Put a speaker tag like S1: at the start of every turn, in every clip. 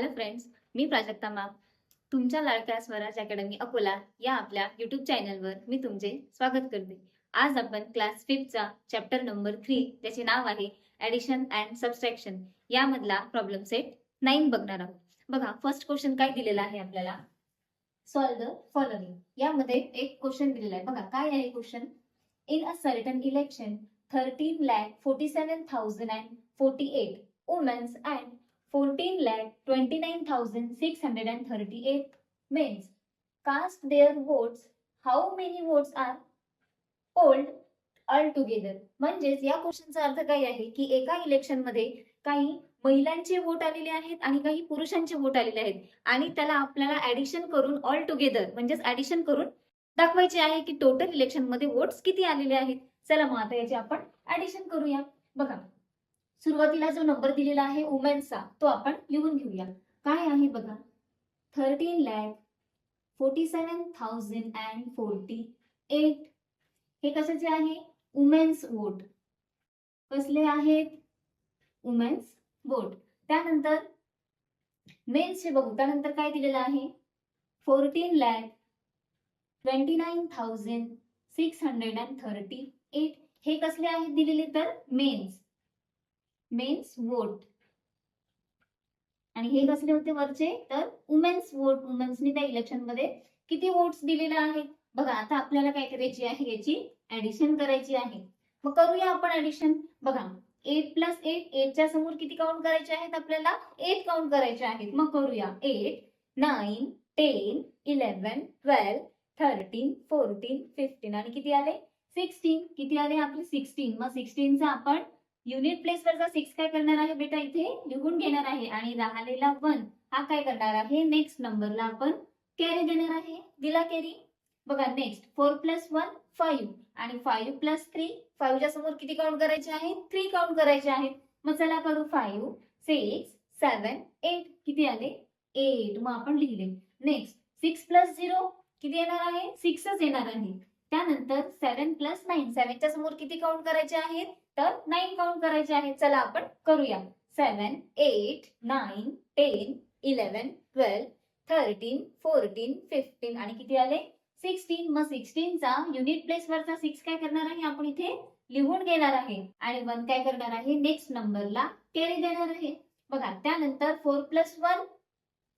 S1: Hello friends मी प्राजक्ता माप तुमच्या लाडक्या स्वराज अकॅडमी अकोला या आपल्या युट्यूब चॅनलवर मी तुमचे स्वागत करते. आज आपण क्लास फिफ्थचा चॅप्टर नंबर थ्री ज्याचे नाव आहे ॲडिशन अँड सबस्ट्रॅक्शन यामधला प्रॉब्लेम सेट नाईन बघणार आहोत. बघा फर्स्ट क्वेश्चन काय दिलेला आहे आपल्याला? सॉल्व द फॉलोइंग यामध्ये एक क्वेश्चन दिलेला आहे. बघा काय आहे question in a certain election thirteen lakh forty seven thousand and forty eight womens and 14 lakh 29,638 cast cast their votes. How many votes are polled altogether? म्हणजेच या क्वेश्चनचा अर्थ काय आहे की एका इलेक्शनमध्ये काही महिलांचे वोट आलेले आहेत आणि काही पुरुषांचे वोट आलेले आहेत. आणि त्याला आपल्याला ऍडिशन करून ऑल टुगेदर म्हणजेच ऍडिशन करून दाखवायचे आहे की टोटल इलेक्शनमध्ये वोट्स किती आलेले आहेत. चला मग आता याचे आपण ऍडिशन करूया. बघा सुरुवातीला जो नंबर दिलेला आहे वुमेन्सचा तो आपण लिहून घेऊया. काय आहे बघा? Thirteen lakh forty seven thousand and forty eight हे कशाचे आहे? वुमेन्स वोट कसले आहेत? वुमेन्स वोट त्यानंतर मेन्सचे बघू. त्यानंतर काय दिलेलं आहे? Fourteen lakh twenty nine thousand six hundred and thirty eight हे कसले आहेत? दिलेले तर मेन्स मेन्स वोट. आणि हे कसले होते वरचे? तर वुमेन्स वोट वुमेन्सनी त्या इलेक्शनमध्ये किती वोट्स दिलेले आहेत? बघा आता आपल्याला काय करायची आहे? याची ऍडिशन करायची आहे. मग करूया आपण ऍडिशन बघा एट प्लस एट एटच्या समोर किती काउंट करायचे आहेत आपल्याला? एट काउंट करायचे आहेत. मग करूया eight nine ten eleven twelve thirteen fourteen fifteen आणि किती आले? सिक्स्टीन किती आले आपले? सिक्स्टीन मग सिक्स्टीनचा आपण युनिट प्लेस वरचा सिक्स काय करणार आहे बेटा इथे? लिहून घेणार आहे. आणि राहिलेला वन हा काय करणार आहे? नेक्स्ट नंबरला आपण कॅरी देणार आहे. दिला कॅरी बघा next four plus one five आणि फाईव्ह प्लस थ्री फाईव्हच्या समोर किती काउंट करायचे आहेत? थ्री काउंट करायचे आहेत. मग चला करू फाईव्ह सिक्स सेवन एट किती आले? एट मग आपण लिहिले. नेक्स्ट सिक्स प्लस झिरो किती येणार आहे? सिक्सच येणार आहे. त्यानंतर सेवन प्लस नाईन सेव्हनच्या समोर किती काउंट करायचे आहेत? तर नाईन काउंट करायचे आहे चला आपण करूया. Seven eight nine ten eleven twelve thirteen fourteen fifteen आणि किती आले? सिक्स्टीन मग सिक्स्टीनचा युनिट प्लेस वरचा सिक्स काय करणार आहे? आपण इथे लिहून घेणार आहे. आणि वन काय करणार आहे? नेक्स्ट नंबरला कॅरी देणार आहे. बघा त्यानंतर फोर प्लस वन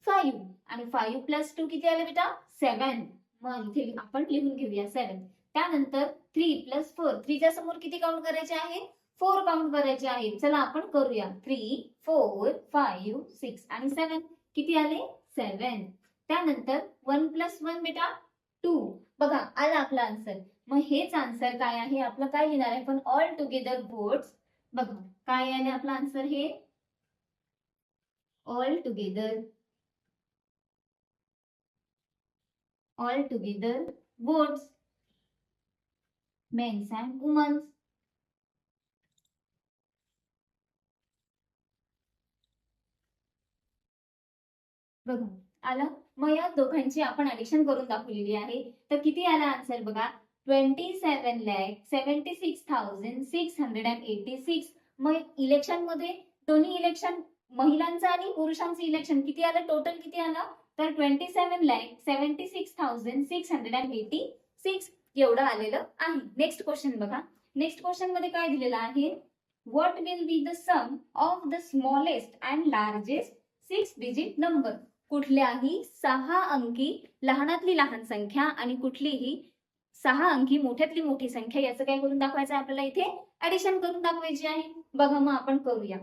S1: फाईव्ह आणि फाईव्ह प्लस टू किती आले बेटा? सेवन मग इथे आपण लिहून घेऊया. सेवन त्यानंतर थ्री प्लस फोर थ्रीच्या समोर किती काउंट करायचे आहे? फोर काउंट करायचे आहेत चला आपण करूया. थ्री फोर फाईव्ह सिक्स आणि सेवन किती आले? सेवन त्यानंतर वन प्लस वन बेटा टू बघा आला आपला आन्सर मग हेच आन्सर काय आहे? आपलं काय लिहिणार आहे? पण ऑल टुगेदर बोट्स बघा काय आले आपला आन्सर हे? All together all together votes mens and womens बघा. आलं? मग या दोघांची आपण ऍडिशन करून दाखवलेली आहे. तर किती आला आन्सर बघा? Twenty seven lakh seventy six thousand six hundred and eighty six मग इलेक्शनमध्ये दोन्ही इलेक्शन महिलांचं आणि पुरुषांचं इलेक्शन किती आलं? टोटल किती आलं? तर twenty seven lakh seventy six thousand six hundred and eighty six एवढं आलेलं आहे. नेक्स्ट क्वेश्चन बघा. नेक्स्ट क्वेश्चनमध्ये काय दिलेलं आहे? What will be the sum of the smallest and largest six digit number कुठल्याही सहा अंकी लहानातली लहान संख्या आणि कुठलीही सहा अंकी मोठ्यातली मोठी संख्या याचं काय करून दाखवायचं आहे आपल्याला इथे? ऍडिशन करून दाखवायची आहे. बघा मग आपण करूया.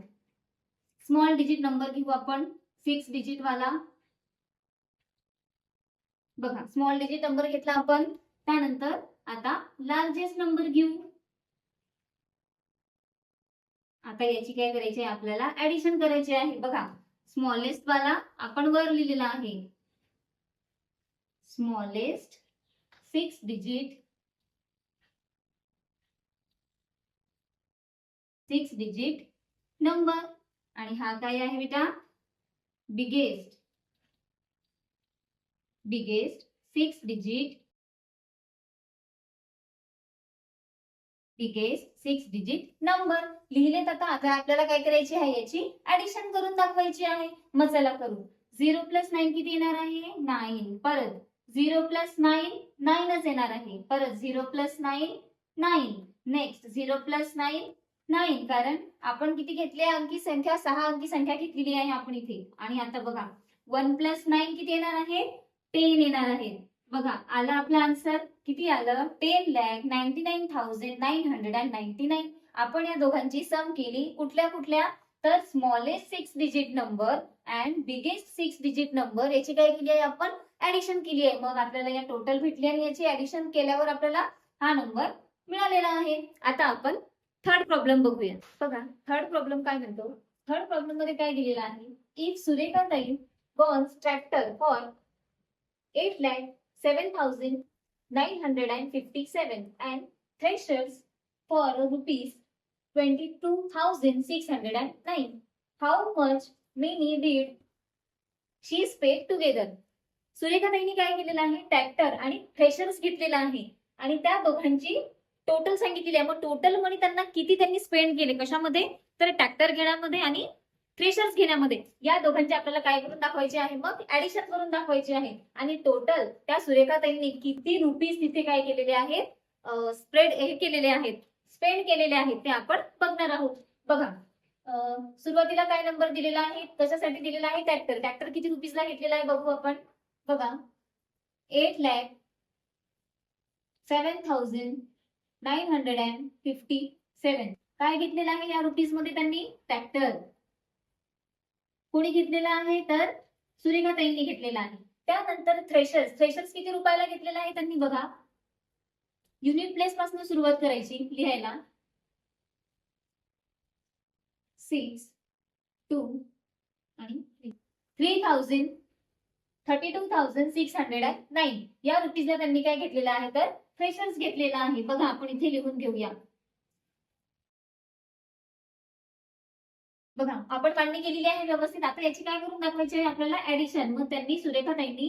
S1: स्मॉल डिजिट नंबर घेऊ आपण. सिक्स डिजिट वाला. बघा स्मॉल डिजिट नंबर घेतला आपण. त्यानंतर आता लार्जेस्ट नंबर घेऊ. आता याची काय करायची आहे? आपल्याला ऍडिशन करायची आहे. बघा स्मॉलेस्ट वाला आपण वर लिहिलेला आहे. Smallest six digit six digit number आणि हा काय आहे बेटा? Biggest biggest six digit biggest six digit number लिहिलेत आता आता आपल्याला काय करायची आहे याची? ऍडिशन करून दाखवायची आहे. मग चला करू. झिरो प्लस नाईन किती येणार आहे? नाईन परत. झिरो प्लस नाईन नाईनच येणार आहे. परत zero plus nine nine next zero plus nine nine कारण आपण किती घेतली? आहे अंकी संख्या सहा अंकी संख्या घेतलेली आहे आपण इथे. आणि आता बघा. वन प्लस नाईन किती येणार आहे? टेन येणार आहे. बघा आलं आपलं आन्सर किती आलं? Ten lakh ninety nine thousand nine hundred and ninety nine आपण या दोघांची सम केली. कुठल्या कुठल्या? तर smallest six digit number and biggest six digit number याची काय केली आहे आपण? ऍडिशन केली आहे. मग आपल्याला या टोटल भेटली आणि याची ऍडिशन केल्यावर आपल्याला हा नंबर मिळालेला आहे. आता आपण थर्ड प्रॉब्लेम बघूया. बघा थर्ड प्रॉब्लेम काय म्हणतो? थर्ड प्रॉब्लेममध्ये काय दिलेलं आहे? If Surekha tai bones tractor for eight lakh 7,957 and thresholds for rupees 22,609. How much many did she paid together? सुरेखाताईंनी काय केलेलं आहे ट्रॅक्टर आणि थ्रेशर्स घेतलेला आहे आणि त्या दोघांची टोटल सांगितलेली आहे मग टोटल मनी त्यांना किती त्यांनी स्पेंड केले कशामध्ये तर ट्रॅक्टर घेण्यामध्ये आणि फ्रेशर्स घेण्यामध्ये. या दोघांचे आपल्याला काय करून दाखवायचे आहे? मग ऍडिशन करून दाखवायचे आहे. आणि टोटल त्या सुरेखाताईंनी किती रुपीज तिथे काय केलेले आहेत? स्प्रेड हे केलेले आहेत. स्पेंड केलेले आहेत ते आपण बघणार आहोत. बघा. सुरुवातीला काय नंबर दिलेला आहे? कशासाठी दिलेला आहे? ट्रॅक्टर ट्रॅक्टर किती रुपीजला घेतलेला आहे बघू आपण. बघा. Eight lakh seven thousand nine hundred and fifty seven काय घेतलेलं आहे या रुपीजमध्ये त्यांनी? ट्रॅक्टर कोणी घेतलेला आहे तर सुरेखाताईंनी घेतलेला आहे. त्यानंतर थ्रेशर्स थ्रेशर्स किती रुपयाला घेतलेला आहे त्यांनी बघा. युनिट प्लेस पासून सुरुवात करायची लिहायला. सिक्स टू आणि three thousand thirty two thousand six hundred and nine या रुपीजला त्यांनी काय घेतलेला आहे तर फ्रेशर्स घेतलेला आहे. बघा आपण इथे लिहून घेऊया. बघा आपण मांडणी केलेली आहे व्यवस्थित. आता याची काय करून दाखवायची आहे आपल्याला? ऍडिशन मग त्यांनी सुरेखा ताईंनी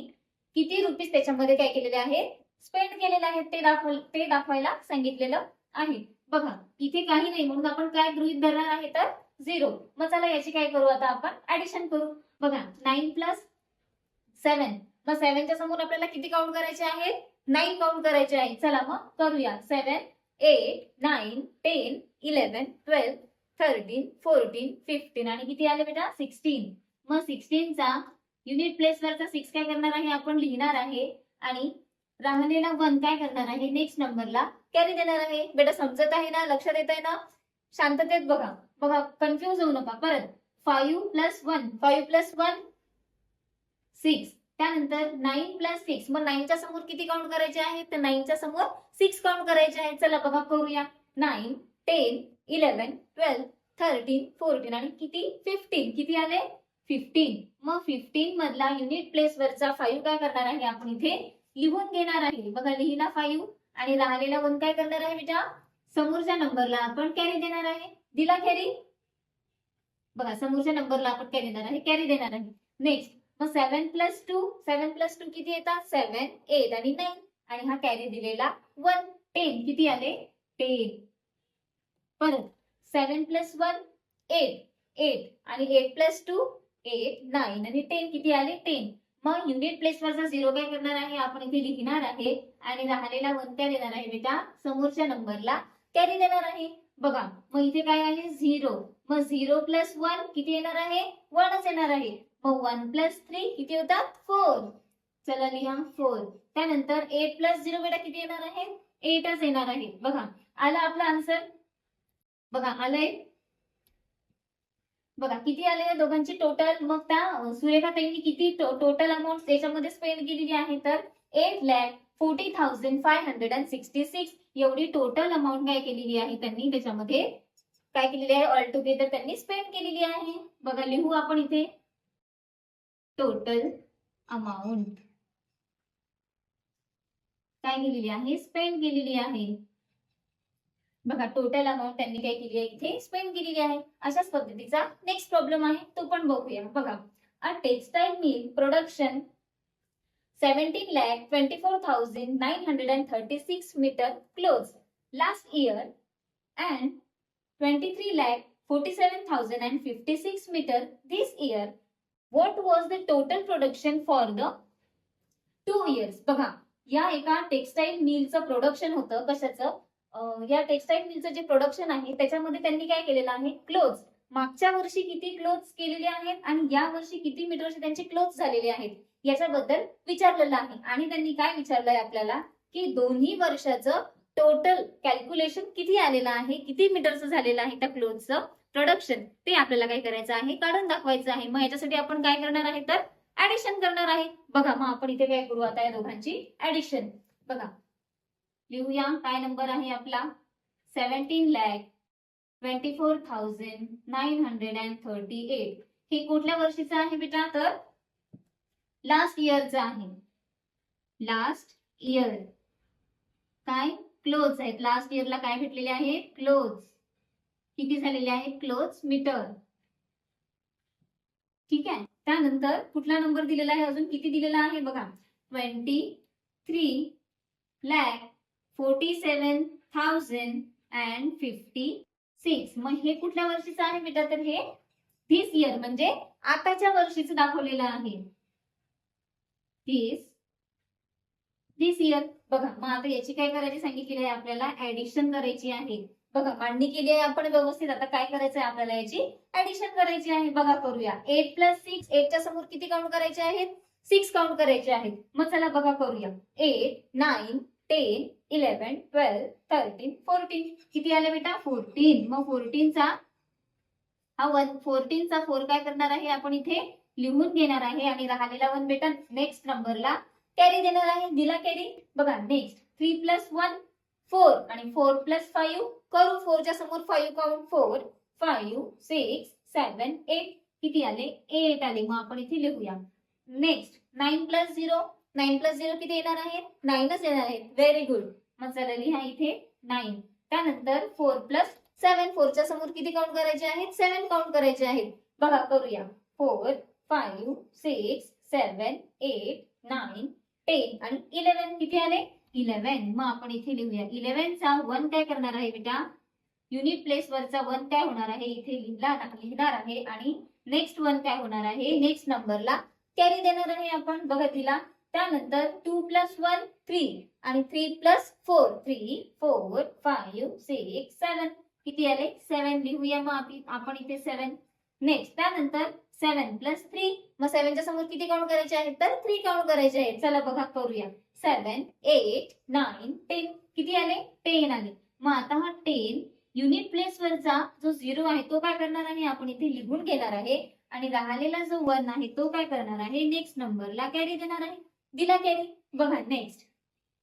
S1: किती रुपीज त्याच्यामध्ये काय केलेले आहे? स्पेंड केलेले आहेत ते दाखव ते दाखवायला सांगितलेलं आहे. बघा इथे काही नाही. म्हणून आपण काय गृहित धरणार आहे तर झिरो मग चला याची काय करू आता आपण? ऍडिशन करू. बघा नाईन प्लस सेवन मग सेव्हनच्या समोर आपल्याला किती काउंट करायचे आहे नाईन काउंट करायचे आहे चला मग करूया. Seven eight nine ten eleven twelve thirteen fourteen fifteen आणि किती आले बेटा? सिक्स्टीन मग सिक्स्टीनचा युनिट प्लेस वरचा सिक्स काय करणार आहे? आपण लिहिणार आहे. आणि राहिलेला वन काय करणार आहे? नेक्स्ट नंबरला कॅरी देणार आहे. बेटा समजत आहे ना? लक्षात येत आहे ना? शांततेत बघा. बघा कन्फ्युज होऊ नका. परत five plus one five plus one six त्यानंतर नाईन प्लस सिक्स मग नाईनच्या समोर किती काउंट करायचे आहे तर नाईनच्या समोर सिक्स काउंट करायचे आहे चला बघा करूया. Nine ten eleven twelve thirteen fourteen आणि किती? फिफ्टीन किती आले? फिफ्टीन मग फिफ्टीन मधला युनिट प्लेस वरचा फाईव्ह काय करणार आहे? आपण इथे लिहून घेणार आहे. बघा लिहिला फाईव्ह आणि राहिलेला वन काय करणार आहे बेटा? समोरच्या नंबरला आपण कॅरी देणार आहे. दिला कॅरी बघा समोरच्या नंबरला आपण कॅरी देणार आहे. कॅरी देणार आहे. नेक्स्ट मग seven plus two seven plus two किती येतात? सेवन एट आणि नाईन आणि हा कॅरी दिलेला वन टेन किती आले? टेन परत seven plus one eight eight आणि eight plus two eight nine आणि टेन किती आले? टेन मग युनिट प्लेस वरचा झिरो काय करणार आहे? आपण इथे लिहिणार आहे आणि राहिलेला वन त्या देणार आहे बेटा? समोरच्या नंबरला कॅरी देणार आहे? बघा मग इथे काय आहे? झिरो मग झिरो प्लस वन किती येणार आहे? वनच येणार आहे. मग वन प्लस थ्री किती होतात? फोर चला लिहा फोर त्यानंतर एट प्लस झिरो बेटा किती येणार आहे? एटच येणार आहे. बघा आला आपला आन्सर बघा आलंय? बघा किती आले या दोघांची टोटल मग त्या सुरेखाताईंनी किती टोटल अमाऊंट त्याच्यामध्ये स्पेंड केलेली आहे? तर eight lakh forty thousand five hundred and sixty six एवढी टोटल अमाऊंट काय केलेली आहे त्यांनी? त्याच्यामध्ये काय केलेली आहे? ऑल टुगेदर त्यांनी स्पेंड केलेली आहे. बघा लिहू आपण इथे. टोटल अमाऊंट काय केलेली आहे? स्पेंड केलेली आहे. बघा टोटल अमाऊंट त्यांनी काय केली आहे इथे स्पेंड केलेली आहे. अशाच पद्धतीचा नेक्स्ट प्रॉब्लेम आहे तो पण बघूया. बघा a textile mill production seventeen lakh twenty four thousand nine hundred and thirty six metre clothes last year and twenty three lakh forty seven thousand and fifty six metre this year what was the total production for the two years बघा या एका textile मिलचं production होतं कशाचं? या textile मिलचं जे production आहे त्याच्यामध्ये त्यांनी काय केलेलं आहे? क्लोज मागच्या वर्षी किती क्लोज केलेले आहेत? आणि या वर्षी किती मीटरचे त्यांचे क्लोज झालेले आहेत? याच्याबद्दल विचारलेलं आहे. आणि त्यांनी काय विचारलंय आपल्याला? की दोन्ही वर्षाचं टोटल कॅल्क्युलेशन किती आलेलं आहे? किती मीटरचं झालेलं आहे त्या क्लोथचं प्रोडक्शन ते आपल्याला काय करायचं आहे? काढून दाखवायचं आहे. मग याच्यासाठी आपण काय करणार आहे तर ऍडिशन करणार आहे. बघा मग आपण इथे काय करू? आता या दोघांची ऍडिशन बघा. लिहूया. काय नंबर आहे आपला? Seventeen lakh twenty four thousand nine hundred and thirty eight हे कुठल्या वर्षीचं आहे बेटा? तर लास्ट इयरचं आहे. लास्ट इयर काय? क्लोज आहेत. लास्ट इयरला काय भेटलेले आहे? क्लोज किती झालेले आहे? क्लोज मीटर ठीक आहे. त्यानंतर कुठला नंबर दिलेला आहे? अजून किती दिलेला आहे? बघा. Twenty three lakh seven thousand and fifty six मग हे कुठल्या वर्षीचं आहे बेटा? तर हे धिस इयर म्हणजे आताच्या वर्षीचं दाखवलेलं आहे. धिस धिस इयर बघा मग आता याची काय करायची सांगितलेली आहे आपल्याला? ऍडिशन करायची आहे. बघा मांडणी केली आहे आपण व्यवस्थित. आता काय करायचं आहे आपल्याला याची? ऍडिशन करायची आहे. बघा करूया. एट प्लस सिक्स एटच्या समोर किती काउंट करायचे आहेत? सिक्स काउंट करायचे आहेत. मग चला बघा करूया. Eight nine ten eleven twelve thirteen fourteen किती आले बेटा? फोर्टीन मग फोर्टीनचा हा वन फोर्टीनचा फोर काय करणार आहे? आपण इथे लिहून घेणार आहे आणि राहिलेला वन बेटा नेक्स्ट नंबरला कॅरी देणार आहे. दिला कॅरी बघा next three plus one four आणि फोर प्लस फाईव्ह करू फोरच्या समोर five count four five six seven eight किती आले? एट आले. मग आपण इथे लिहूया. Next nine plus zero nine plus zero किती येणार आहे? नाईनच येणार आहे. व्हेरी गुड मग चला लिहा इथे नाईन त्यानंतर फोर प्लस सेवन फोरच्या समोर किती काउंट करायचे आहेत? सेवन काउंट करायचे आहेत. बघा करूया. Four five six seven eight nine ten आणि इलेव्हन किती आले? इलेव्हन मग आपण इथे लिहूया. इलेव्हनचा वन काय करणार आहे बेटा? युनिट प्लेस वरचा वन काय होणार आहे? इथे लिहिला लिहिणार आहे. आणि नेक्स्ट वन काय होणार आहे? नेक्स्ट नंबरला कॅरी देणार आहे आपण. बघा तिला. त्यानंतर टू प्लस वन थ्री आणि three plus four three four five six seven किती आले? सेवन लिहूया मग आपण इथे सेवन नेक्स्ट त्यानंतर सेवन प्लस थ्री मग सेव्हनच्या समोर किती काउंट करायचे आहेत? तर थ्री काउंट करायचे आहेत. चला बघा करूया. सेवन एट नाईन टेन किती आले? टेन आले. मग आता हा टेन युनिट प्लेस वरचा जो झिरो आहे तो काय करणार आहे? आपण इथे लिहून घेणार आहे. आणि राहिलेला जो वन आहे तो काय करणार आहे? नेक्स्ट नंबरला कॅरी देणार आहे. दिला कॅरी बघा नेक्स्ट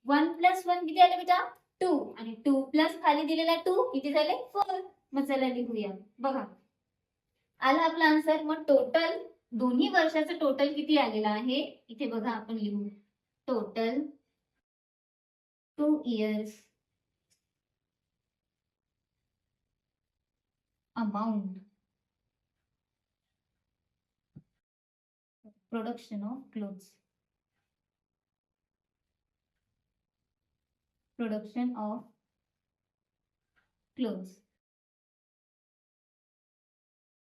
S1: वन प्लस वन किती आले बेटा? टू आणि टू प्लस खाली दिलेला टू किती झाले? फोर मग चला लिहूया. बघा. आला आपला आन्सर मग टोटल दोन्ही वर्षाचं टोटल किती आलेलं आहे? इथे बघा आपण लिहू. Total two years amount production of clothes. Production of clothes.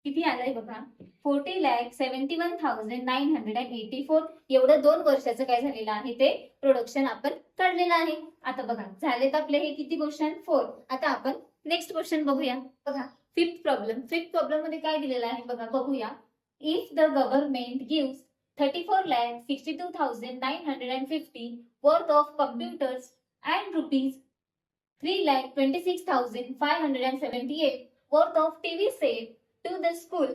S1: किती आलंय बघा? Forty lakh seventy one thousand nine hundred and eighty four एवढं दोन वर्षाचं काय झालेलं आहे ते प्रोडक्शन आपण काढलेलं आहे. आता बघा झालेत आपले हे किती क्वेश्चन फोर आता आपण नेक्स्ट क्वेश्चन बघूया. बघा फिफ्थ प्रॉब्लेम फिफ्थ प्रॉब्लेममध्ये काय दिलेलं आहे बघा बघूया. If the government give thirty four lakh sixty two thousand nine hundred and fifty worth of computers and rupees three lakh twenty six thousand five hundred and seventy eight the of TV set to the school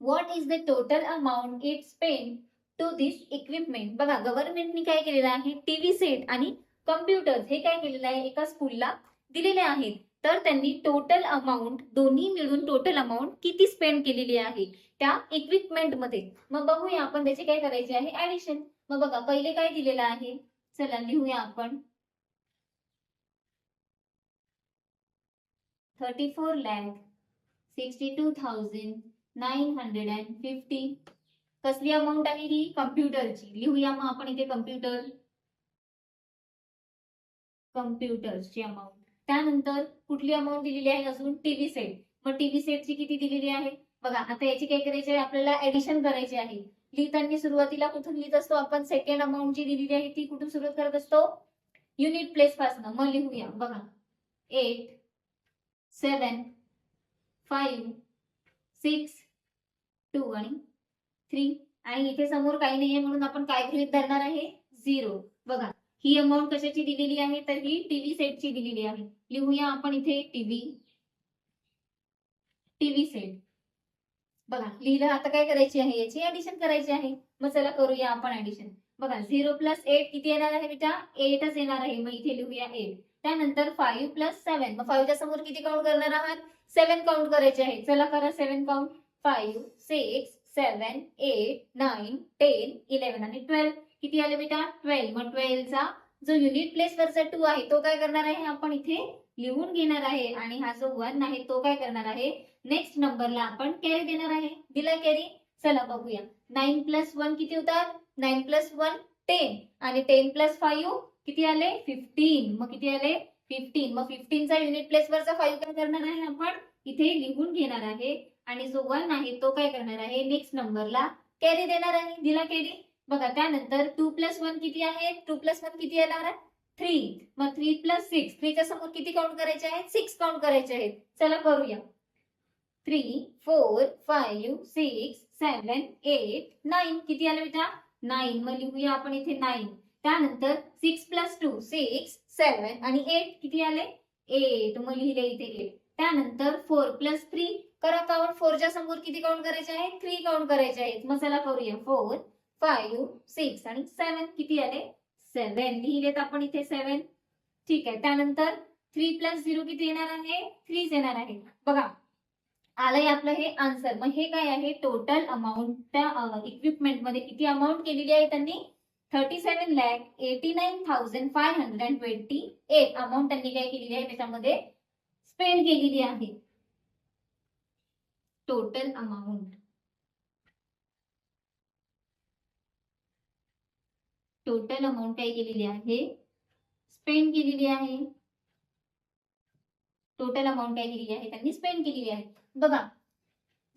S1: what is the total amount it spend to this equipment बघा गव्हर्नमेंटने काय केलेलं आहे? TV set आणि computer हे काय केलेलं आहे? एका स्कूलला दिलेले आहेत. तर त्यांनी टोटल अमाऊंट दोन्ही मिळून टोटल अमाऊंट किती स्पेंड केलेली आहे? त्या इक्विपमेंटमध्ये. मग बघूया आपण त्याचे काय करायचे आहे? ऍडिशन मग बघा पहिले काय दिलेलं आहे? चला लिहूया आपण. Thirty four lakh sixty two thousand nine hundred and fifty कसली अमाऊंट आहे ही? कम्प्युटरची लिहूया मग आपण इथे कम्प्युटर कम्प्युटरची अमाऊंट त्यानंतर कुठली अमाऊंट दिलेली आहे अजून? टीव्ही सेट मग टीव्ही सेटची किती दिलेली आहे? बघा आता याची काय करायची आहे? आपल्याला ऍडिशन करायची आहे. लिहिताना सुरुवातीला कुठून लिहित असतो? आपण सेकंड अमाऊंट जी दिलेली आहे ती कुठून सुरुवात करत असतो? युनिट प्लेस पासन. मग लिहूया. बघा. Eight seven five six two आणि थ्री आणि इथे समोर काही नाहीये म्हणून आपण काय गृहित धरणार आहे? झिरो बघा. ही अमाऊंट कशाची दिलेली आहे? तर ही टीव्ही सेटची दिलेली आहे. लिहूया आपण इथे टीव्ही टीव्ही सेट बघा लिहिलं आता काय करायची आहे? याची ऍडिशन करायची आहे. मग चला करूया आपण ऍडिशन बघा झिरो प्लस एट किती येणार आहे बेटा? एटच येणार आहे. मग इथे लिहूया एट त्यानंतर फाईव्ह प्लस सेव्हन मग फाईव्हच्या समोर किती काउंट करणार आहात? सेव्हन काउंट करायचे आहे चला करा seven count five six seven eight nine ten eleven आणि ट्वेल्व किती आले बेटा? ट्वेल्व मग ट्वेल्वचा जो युनिट प्लेस वरचा टू आहे तो काय करणार आहे? आपण इथे लिहून घेणार आहे. आणि हा जो वन आहे तो काय करणार आहे? नेक्स्ट नंबरला आपण कॅरी देणार आहे. दिला कॅरी चला बघूया. नाईन प्लस वन किती होतात? नाईन प्लस वन टेन आणि टेन प्लस फाईव्ह किती आले? फिफ्टीन मग किती आले? फिफ्टीन मग फिफ्टीनचा युनिट प्लस वरचा फाईव्ह काय करणार आहे आपण? इथे लिहून घेणार आहे. आणि जो वन आहे तो काय करणार आहे? नेक्स्ट नंबरला कॅरी देणार आहे. दिला कॅरी बघा त्यानंतर टू प्लस वन किती आहे? टू प्लस वन किती येणार आहे? थ्री मग थ्री प्लस सिक्स थ्रीच्या समोर किती काउंट करायचे आहेत? सिक्स काउंट करायचे आहेत. चला करूया. Three four five six seven eight nine किती आलं बेटा? नाईन मग लिहूया आपण इथे नाईन त्यानंतर six plus two six seven आणि एट किती आले? एट मग लिहिले इथे एट त्यानंतर फोर प्लस थ्री करा काउंट फोरच्या समोर किती काउंट करायचे आहेत? थ्री काउंट करायचे आहेत. मग चला करूया. फोर फाईव्ह सिक्स आणि सेवन किती आले? सेवन लिहिलेत आपण इथे सेवन ठीक आहे. त्यानंतर थ्री प्लस झिरो किती येणार आहे? थ्रीच येणार आहे. बघा. आलंय आपलं हे आन्सर मग हे काय आहे? टोटल अमाऊंट त्या इक्विपमेंटमध्ये किती अमाऊंट केलेली आहे त्यांनी? Thirty seven lakh eighty nine thousand five hundred and twenty eight amount त्यांनी काय केलेली आहे? त्याच्यामध्ये स्पेंड केलेली आहे. टोटल अमाऊंट टोटल अमाऊंट काय केलेली आहे? स्पेंड केलेली आहे. टोटल अमाऊंट काय केलेली आहे? त्यांनी स्पेंड केलेली आहे. बघा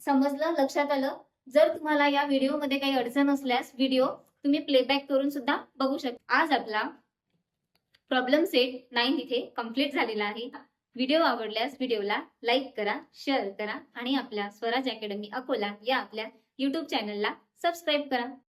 S1: समजलं? लक्षात आलं? जर तुम्हाला या व्हिडिओमध्ये काही अडचण असल्यास व्हिडिओ तुम्ही प्लेबॅक करून सुद्धा बघू शकता. आज आपला प्रॉब्लेम सेट नाईन इथे कंप्लीट झालेला आहे. व्हिडिओ आवडल्यास व्हिडिओला लाईक करा शेअर करा आणि आपल्या स्वराज अकॅडमी अकोला या आपल्या युट्यूब चॅनलला सबस्क्राईब करा.